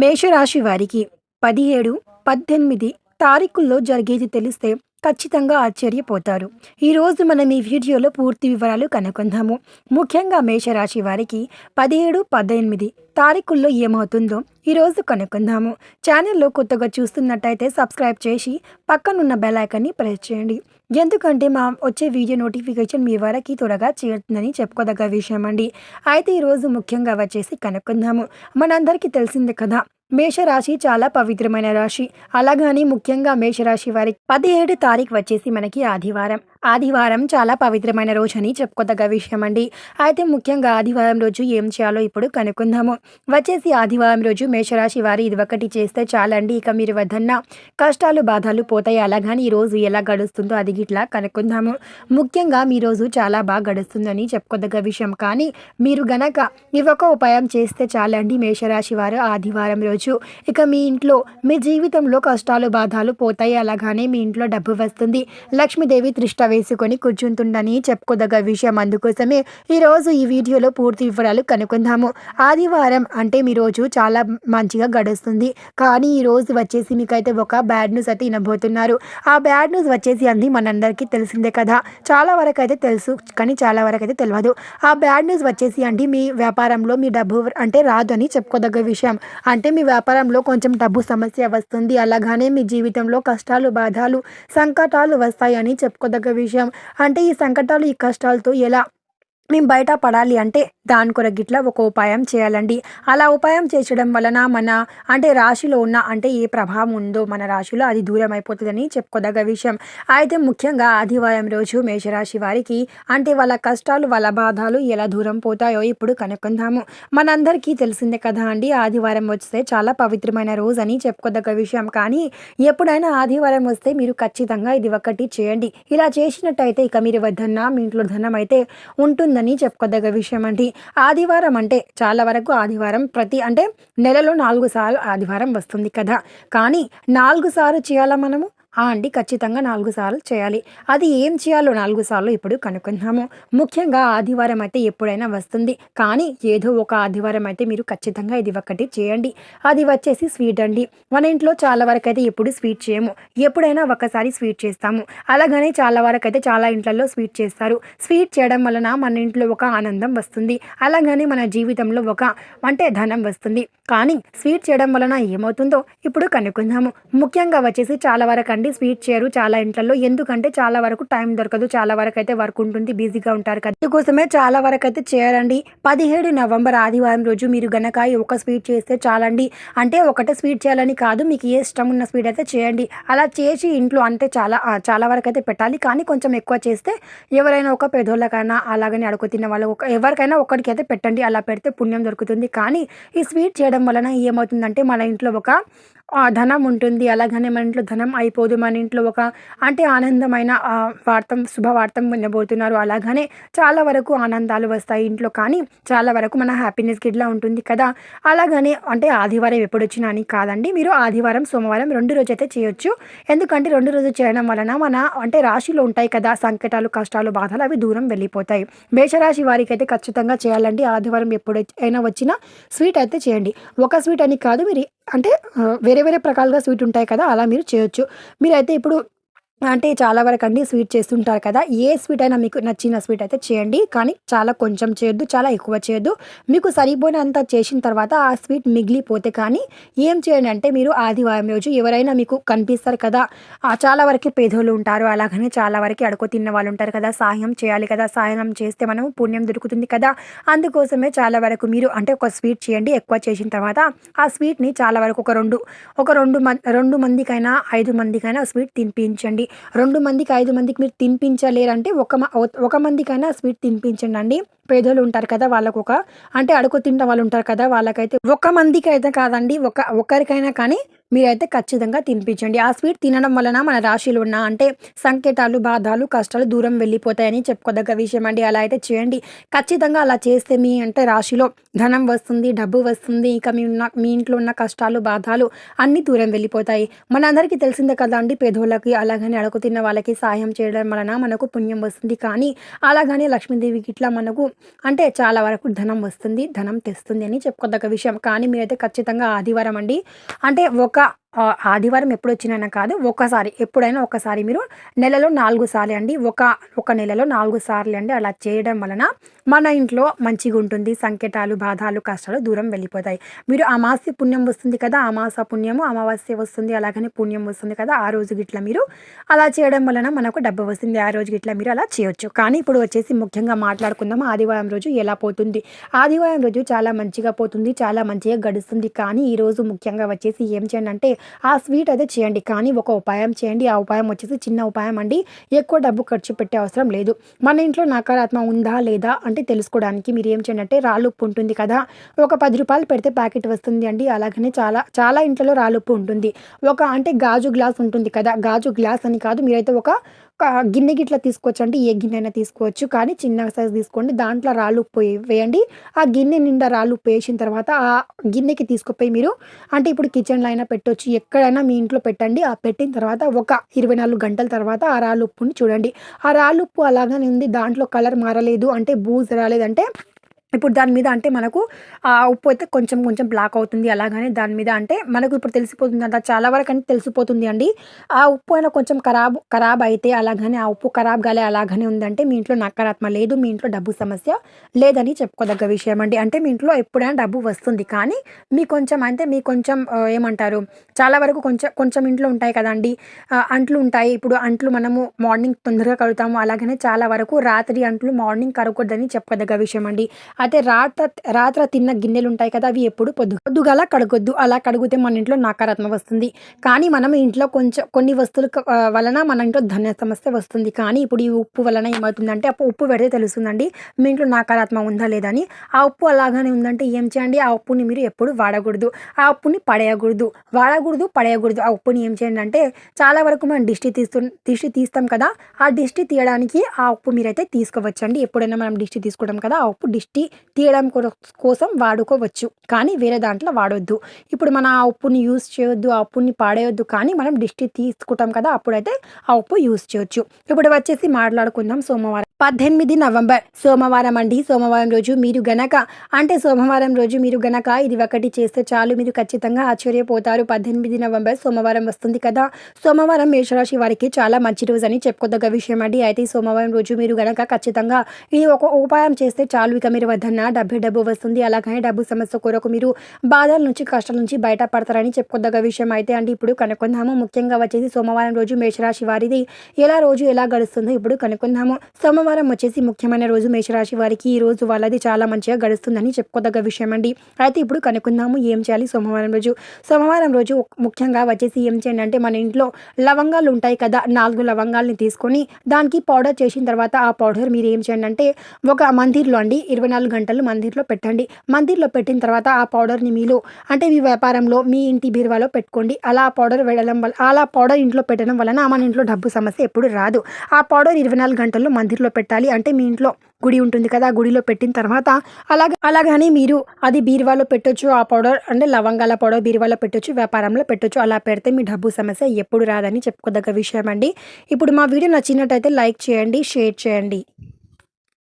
మేషరాశి వారికి పదిహేడు పద్దెనిమిది తారీఖుల్లో జరిగేది తెలిస్తే ఖచ్చితంగా ఆశ్చర్యపోతారు. ఈరోజు మనం ఈ వీడియోలో పూర్తి వివరాలు కనుక్కుందాము. ముఖ్యంగా మేషరాశి వారికి పదిహేడు పద్దెనిమిది తారీఖుల్లో ఏమవుతుందో ఈరోజు కనుక్కుందాము. ఛానల్లో కొత్తగా చూస్తున్నట్టయితే సబ్స్క్రైబ్ చేసి పక్కనున్న బెల్ ఐకాన్ని ప్రెస్ చేయండి. ఎందుకంటే మా వచ్చే వీడియో నోటిఫికేషన్ మీ వరకు త్వరగా చేరుతుందని చెప్పుకోదగ్గ విషయం అండి అయితే ఈరోజు ముఖ్యంగా వచ్చేసి కనుక్కుందాము. మనందరికీ తెలిసిందే కదా మేషరాశి చాలా పవిత్రమైన రాశి. అలాగని ముఖ్యంగా మేషరాశి వారికి పదిహేడు తారీఖు వచ్చేసి మనకి ఆదివారం. ఆదివారం చాలా పవిత్రమైన రోజు అని చెప్పుకోదగ్గ విషయం అండి అయితే ముఖ్యంగా ఆదివారం రోజు ఏం చేయాలో ఇప్పుడు కనుక్కుందాము. వచ్చేసి ఆదివారం రోజు మేషరాశి వారి ఇది ఒకటి చేస్తే చాలండి. ఇక మీరు వద్దన్న కష్టాలు బాధలు పోతాయి? అలాగని ఈ రోజు ఎలా గడుస్తుందో అది గిట్లా కనుక్కుందాము. ముఖ్యంగా మీ రోజు చాలా బాగా గడుస్తుందని చెప్పుకోదగ్గ విషయం. కానీ మీరు గనక ఈ ఉపాయం చేస్తే చాలండి మేషరాశి వారు ఆదివారం రోజు. ఇక మీ ఇంట్లో మీ జీవితంలో కష్టాలు బాధలు పోతాయి. అలాగానే మీ ఇంట్లో డబ్బు వస్తుంది. లక్ష్మీదేవి త్రిష్టవే వేసుకొని కూర్చుంటుందని చెప్పుకోదగ్గ విషయం. అందుకోసమే ఈరోజు ఈ వీడియోలో పూర్తి వివరాలు కనుక్కుందాము. ఆదివారం అంటే మీ రోజు చాలా మంచిగా గడుస్తుంది. కానీ ఈ రోజు వచ్చేసి మీకైతే ఒక బ్యాడ్ న్యూస్ అయితే వినబోతున్నారు. ఆ బ్యాడ్ న్యూస్ వచ్చేసి అంది మనందరికీ తెలిసిందే కదా. చాలా వరకు అయితే తెలుసు కానీ చాలా వరకు అయితే తెలియదు ఆ బ్యాడ్ న్యూస్ వచ్చేసి అండి మీ వ్యాపారంలో మీ డబ్బు అంటే రాదు అని చెప్పుకోదగ్గ విషయం. అంటే మీ వ్యాపారంలో కొంచెం డబ్బు సమస్య వస్తుంది. అలాగానే మీ జీవితంలో కష్టాలు బాధలు సంకటాలు వస్తాయని చెప్పుకోదగ్గ విషయం అంటే ఈ సంకటాలు ఈ కష్టాలతో ఎలా మేము బయట పడాలి అంటే దాని కొర గిట్ల ఒక ఉపాయం చేయాలండి. అలా ఉపాయం చేసడం వలన మన అంటే రాశిలో ఉన్న అంటే ఏ ప్రభావం ఉందో మన రాశిలో అది దూరం అయిపోతుందని చెప్పుకోదగ్గ విషయం. అయితే ముఖ్యంగా ఆదివారం రోజు మేషరాశి వారికి అంటే వాళ్ళ కష్టాలు వాళ్ళ బాధలు ఎలా దూరం పోతాయో ఇప్పుడు కనుక్కుందాము. మనందరికీ తెలిసిందే కదా అండి ఆదివారం వస్తే చాలా పవిత్రమైన రోజు అని చెప్పుకోదగ్గ విషయం. కానీ ఎప్పుడైనా ఆదివారం వస్తే మీరు ఖచ్చితంగా ఇది ఒకటి చేయండి. ఇలా చేసినట్టయితే ఇక మీరు వద్దన్నా మీ ఇంట్లో ధనం అయితే ఉంటుంది? ఉంటుందని చెప్పుకోదగ్గ విషయం అండి. ఆదివారం అంటే చాలా వరకు ఆదివారం ప్రతి అంటే నెలలో నాలుగు సార్లు ఆదివారం వస్తుంది కదా. కానీ నాలుగు సార్లు చేయాలా మనము? అండి ఖచ్చితంగా నాలుగు సార్లు చేయాలి. అది ఏం చేయాలో నాలుగు సార్లు ఇప్పుడు కనుక్కుందాము. ముఖ్యంగా ఆదివారం అయితే ఎప్పుడైనా వస్తుంది. కానీ ఏదో ఒక ఆదివారం అయితే మీరు ఖచ్చితంగా ఇది ఒకటి చేయండి. అది వచ్చేసి స్వీట్ అండి. మన ఇంట్లో చాలా వరకు అయితే ఎప్పుడు స్వీట్ చేయము. ఎప్పుడైనా ఒకసారి స్వీట్ చేస్తాము. అలాగనే చాలా వరకు అయితే చాలా ఇంట్లలో స్వీట్ చేస్తారు. స్వీట్ చేయడం వలన మన ఇంట్లో ఒక ఆనందం వస్తుంది. అలాగనే మన జీవితంలో ఒక అంటే ధనం వస్తుంది. కానీ స్వీట్ చేయడం వలన ఏమవుతుందో ఇప్పుడు కనుక్కుందాము. ముఖ్యంగా వచ్చేసి చాలా వరకు అండి స్వీట్ చేయరు చాలా ఇంట్లలో. ఎందుకంటే చాలా వరకు టైం దొరకదు. చాలా వరకు అయితే వర్క్ ఉంటుంది. బిజీగా ఉంటారు కదా. అందుకోసమే చాలా వరకు అయితే చేయరండి పదిహేడు నవంబర్ ఆదివారం రోజు మీరు గనక ఒక స్వీట్ చేస్తే చాలండి. అంటే ఒకటే స్వీట్ చేయాలని కాదు మీకు ఏ ఇష్టం ఉన్న స్వీట్ అయితే చేయండి. అలా చేసి ఇంట్లో అంటే చాలా చాలా వరకు అయితే పెట్టాలి. కానీ కొంచెం ఎక్కువ చేస్తే ఎవరైనా ఒక పేదోళ్ళకైనా అలాగని అడుగు తిన్న వాళ్ళు ఒక ఎవరికైనా ఒక్కడికి అయితే పెట్టండి. అలా పెడితే పుణ్యం దొరుకుతుంది. కానీ ఈ స్వీట్ చేయడం వలన ఏమవుతుందంటే మన ఇంట్లో ఒక ధనం ఉంటుంది. అలాగనే మన ఇంట్లో ధనం అయిపోదు. మన ఇంట్లో ఒక అంటే ఆనందమైన వార్తం శుభవార్తం వినబోతున్నారు. అలాగనే చాలా వరకు ఆనందాలు వస్తాయి ఇంట్లో. కానీ చాలా వరకు మన హ్యాపీనెస్ గిట్లా ఉంటుంది కదా. అలాగనే అంటే ఆదివారం ఎప్పుడు వచ్చినా అని కాదండి. మీరు ఆదివారం సోమవారం రెండు రోజు అయితే చేయొచ్చు. ఎందుకంటే రెండు రోజులు చేయడం వలన మన అంటే రాశిలో ఉంటాయి కదా. సంకటాలు కష్టాలు బాధలు అవి దూరం వెళ్ళిపోతాయి. మేషరాశి వారికి అయితే ఖచ్చితంగా చేయాలండి. ఆదివారం ఎప్పుడు అయినా వచ్చినా స్వీట్ అయితే చేయండి. ఒక స్వీట్ అని కాదు. మీరు అంటే వేరే వేరే ప్రకాలుగా స్వీట్ ఉంటాయి కదా అలా మీరు చేయొచ్చు. మీరైతే ఇప్పుడు అంటే చాలా వరకు అండి స్వీట్ చేస్తుంటారు కదా. ఏ స్వీట్ అయినా మీకు నచ్చిన స్వీట్ అయితే చేయండి. కానీ చాలా కొంచెం చేయొద్దు చాలా ఎక్కువ చేయొద్దు. మీకు సరిపోయినంత చేసిన తర్వాత ఆ స్వీట్ మిగిలిపోతే కానీ ఏం చేయండి అంటే మీరు ఆదివారం రోజు ఎవరైనా మీకు కనిపిస్తారు కదా చాలా వరకు పేదోళ్ళు ఉంటారు. అలాగనే చాలా వరకు అడుగు తిన్న వాళ్ళు ఉంటారు కదా. సాయం చేయాలి కదా. సాయం చేస్తే మనం పుణ్యం దొరుకుతుంది కదా. అందుకోసమే చాలా వరకు మీరు అంటే ఒక స్వీట్ చేయండి. ఎక్కువ చేసిన తర్వాత ఆ స్వీట్ని చాలా వరకు ఒక రెండు ఒక రెండు మం రెండు మందికైనా ఐదు మందికైనా స్వీట్ తినిపించండి. రెండు మందికి ఐదు మందికి మీరు తినిపించలేరంటే ఒక మ- ఒక మందికైనా స్వీట్ తినిపించండి పేదోళ్ళు ఉంటారు కదా వాళ్ళకు ఒక అంటే అడుగు తింట వాళ్ళు ఉంటారు కదా వాళ్ళకైతే ఒక మందికి అయితే కాదండి ఒక ఒకరికైనా కానీ మీరైతే ఖచ్చితంగా తినిపించండి. ఆ స్వీట్ తినడం వలన మన రాశిలో ఉన్న అంటే సంకేతాలు బాధలు కష్టాలు దూరం వెళ్ళిపోతాయని చెప్పుకోదగ్గ విషయం అండి. అలా అయితే చేయండి. ఖచ్చితంగా అలా చేస్తే మీ అంటే రాశిలో ధనం వస్తుంది డబ్బు వస్తుంది ఇక మీ ఉన్న మీ ఇంట్లో ఉన్న కష్టాలు బాధలు అన్నీ దూరం వెళ్ళిపోతాయి. మనందరికీ తెలిసిందే కదా అండి పేదోళ్ళకి అలాగని అడుగు తిన్న వాళ్ళకి సాయం చేయడం వలన మనకు పుణ్యం వస్తుంది. కానీ అలాగనే లక్ష్మీదేవికి ఇట్లా మనకు అంటే చాలా వరకు ధనం వస్తుంది ధనం తెస్తుంది అని చెప్పుకోదగ్గ విషయం. కానీ మీరైతే ఖచ్చితంగా ఆదివారం అండి. అంటే ఒక ఆదివారం ఎప్పుడు వచ్చినైనా కాదు ఒకసారి ఎప్పుడైనా ఒకసారి మీరు నెలలో నాలుగు సార్లు అండి ఒక ఒక నెలలో నాలుగు సార్లు అండి అలా చేయడం వలన మన ఇంట్లో మంచిగా ఉంటుంది సంకటాలు బాధాలు కష్టాలు దూరం వెళ్ళిపోతాయి. మీరు అమావాస్య పుణ్యం వస్తుంది కదా అమాస పుణ్యము అమావాస్య వస్తుంది అలాగనే పుణ్యం వస్తుంది కదా ఆ రోజు గిట్ల మీరు అలా చేయడం వలన మనకు డబ్బు వస్తుంది ఆ రోజు గిట్ల మీరు అలా చేయొచ్చు. కానీ ఇప్పుడు వచ్చేసి ముఖ్యంగా మాట్లాడుకుందాం ఆదివారం రోజు ఎలా పోతుంది? ఆదివారం రోజు చాలా మంచిగా పోతుంది చాలా మంచిగా గడుస్తుంది. కానీ ఈరోజు ముఖ్యంగా వచ్చేసి ఏం చేయండి అంటే ఆ స్వీట్ అయితే చేయండి. కానీ ఒక ఉపాయం చేయండి. ఆ ఉపాయం వచ్చేసి చిన్న ఉపాయం అండి. ఎక్కువ డబ్బు ఖర్చు పెట్టే అవసరం లేదు. మన ఇంట్లో నకారాత్మ ఉందా లేదా అంటే తెలుసుకోవడానికి మీరు ఏం చేయండి అంటే రాళ్ళు ఉప్పు ఉంటుంది కదా. ఒక పది రూపాయలు పెడితే ప్యాకెట్ వస్తుంది అండి. అలాగనే చాలా చాలా ఇంట్లో రాళ్ళు ఉప్పు ఉంటుంది. ఒక అంటే గాజు గ్లాస్ ఉంటుంది కదా. గాజు గ్లాస్ అని కాదు. మీరైతే ఒక గిన్నె గిట్ల తీసుకోవచ్చు అంటే ఏ గిన్నె అయినా తీసుకోవచ్చు. కానీ చిన్న సైజ్ తీసుకోండి. దాంట్లో రాళ్ళు ఉప్పు వేయండి. ఆ గిన్నె నిండా రాళ్ళు ఉప్పు వేసిన తర్వాత ఆ గిన్నెకి తీసుకుపోయి మీరు అంటే ఇప్పుడు కిచెన్లో అయినా పెట్టొచ్చు. ఎక్కడైనా మీ ఇంట్లో పెట్టండి. ఆ పెట్టిన తర్వాత ఒక ఇరవై నాలుగు గంటల తర్వాత ఆ రాళ్ళు ఉప్పుని చూడండి. ఆ రాళ్ళు ఉప్పు అలాగనే ఉంది. దాంట్లో కలర్ మారలేదు. అంటే బూజ్ రాలేదంటే ఇప్పుడు దాని మీద అంటే మనకు ఆ ఉప్పు అయితే కొంచెం కొంచెం బ్లాక్ అవుతుంది అలాగనే దాని మీద అంటే మనకు ఇప్పుడు తెలిసిపోతుంది అంట చాలా వరకు అంటే తెలిసిపోతుంది అండి. ఆ ఉప్పు అయినా కొంచెం ఖరాబ్ ఖరాబ్ అయితే అలాగనే ఆ ఉప్పు ఖరాబ్ గాలే అలాగనే ఉందంటే మీ ఇంట్లో నకారాత్మ లేదు మీ ఇంట్లో డబ్బు సమస్య లేదని చెప్పుకోదగ్గ విషయం అండి. అంటే మీ ఇంట్లో ఎప్పుడైనా డబ్బు వస్తుంది కానీ మీ కొంచెం అంటే మీ కొంచెం ఏమంటారు చాలా వరకు కొంచెం కొంచెం ఇంట్లో ఉంటాయి కదండి. అంట్లు ఉంటాయి. ఇప్పుడు అంట్లు మనము మార్నింగ్ తొందరగా కడుగుతాము అలాగనే చాలా వరకు రాత్రి అంట్లు మార్నింగ్ కరగకూడదని చెప్పదగ్గ విషయం అండి. అయితే రాత్ర రాత్ర తిన్న గిన్నెలు ఉంటాయి కదా అవి ఎప్పుడు పొద్దు పొద్దుగాల కడగొద్దు. అలా కడిగితే మన ఇంట్లో నకారాత్మ వస్తుంది. కానీ మనం ఇంట్లో కొంచెం కొన్ని వస్తువులు వలన మన ఇంట్లో ధన్య సమస్య వస్తుంది. కానీ ఇప్పుడు ఈ ఉప్పు వలన ఏమవుతుందంటే అప్పుడు ఉప్పు పెడితే తెలుస్తుందండి మీ ఇంట్లో నకారాత్మ ఉందా లేదా అని. ఆ ఉప్పు అలాగానే ఉందంటే ఏం చేయండి ఆ ఉప్పుని మీరు ఎప్పుడు వాడకూడదు. ఆ ఉప్పుని పడేయకూడదు. వాడకూడదు పడేయకూడదు. ఆ ఉప్పుని ఏం చేయండి అంటే చాలా వరకు మనం దిష్టి తీస్తు దిష్టి తీస్తాం కదా ఆ దిష్టి తీయడానికి ఆ ఉప్పు మీరైతే తీసుకోవచ్చండి. ఎప్పుడైనా మనం దిష్టి తీసుకోవడం కదా ఆ ఉప్పు దిష్టి తీయడం కోసం వాడుకోవచ్చు. కానీ వేరే దాంట్లో వాడొద్దు. ఇప్పుడు మన ఆ ఉప్పుని యూస్ చేయొద్దు ఆ ఉప్పుని పాడేయొద్దు కానీ మనం దిష్టి తీసుకుంటాం కదా అప్పుడైతే ఆ ఉప్పు యూస్ చేయొచ్చు. ఇప్పుడు వచ్చేసి మాట్లాడుకుందాం సోమవారం. పద్దెనిమిది నవంబర్. సోమవారం అండి. సోమవారం రోజు మీరు గనక అంటే సోమవారం రోజు మీరు గనక ఇది ఒకటి చేస్తే చాలు మీరు ఖచ్చితంగా ఆశ్చర్యపోతారు. పద్దెనిమిది నవంబర్ సోమవారం వస్తుంది కదా. సోమవారం మేషరాశి వారికి చాలా మంచి రోజు అని చెప్పుకోదగ్గ విషయం అండి. అయితే సోమవారం రోజు మీరు గనక ఖచ్చితంగా ఇది ఒక ఉపాయం చేస్తే చాలు ఇక మీరు వద్దన్నా డబ్బే డబ్బు వస్తుంది. అలాగనే డబ్బు సమస్య కొరకు మీరు బాధల నుంచి కష్టాల నుంచి బయటపడతారని చెప్పుకోదగ్గ విషయం అయితే అండి. ఇప్పుడు కనుక్కుందాము. ముఖ్యంగా వచ్చేసి సోమవారం రోజు మేషరాశి వారిది ఎలా రోజు ఎలా గడుస్తుందో ఇప్పుడు కనుక్కుందాము. సోమవారం వచ్చేసి ముఖ్యమైన రోజు మేషరాశి వారికి. ఈ రోజు వాళ్ళది చాలా మంచిగా గడుస్తుందని చెప్పుకోదగ్గ విషయం అండి. అయితే ఇప్పుడు కనుక్కుందాము ఏం చేయాలి సోమవారం రోజు. సోమవారం రోజు ముఖ్యంగా వచ్చేసి ఏం చేయండి అంటే మన ఇంట్లో లవంగాలు ఉంటాయి కదా నాలుగు లవంగాల్ని తీసుకొని దానికి పౌడర్ చేసిన తర్వాత ఆ పౌడర్ మీరు ఏం చేయండి అంటే ఒక మందిర్లో అండి ఇరవై నాలుగు నాలుగు గంటలు మందిర్లో పెట్టండి. మందిర్లో పెట్టిన తర్వాత ఆ పౌడర్ని మీలో అంటే మీ వ్యాపారంలో మీ ఇంటి బీరువాలో పెట్టుకోండి. అలా ఆ పౌడర్ వెళ్ళడం వల్ల అలా పౌడర్ ఇంట్లో పెట్టడం వలన మన ఇంట్లో డబ్బు సమస్య ఎప్పుడు రాదు. ఆ పౌడర్ ఇరవై నాలుగు గంటల్లో మందిర్లో పెట్టాలి. అంటే మీ ఇంట్లో గుడి ఉంటుంది కదా ఆ గుడిలో పెట్టిన తర్వాత అలాగ అలాగని మీరు అది బీరువాలో పెట్టొచ్చు ఆ పౌడర్ అంటే లవంగాల పౌడర్ బీరువాలో పెట్టొచ్చు వ్యాపారంలో పెట్టొచ్చు. అలా పెడితే మీ డబ్బు సమస్య ఎప్పుడు రాదని చెప్పుకోదగ్గ విషయం అండి ఇప్పుడు మా వీడియో నచ్చినట్టయితే లైక్ చేయండి షేర్ చేయండి.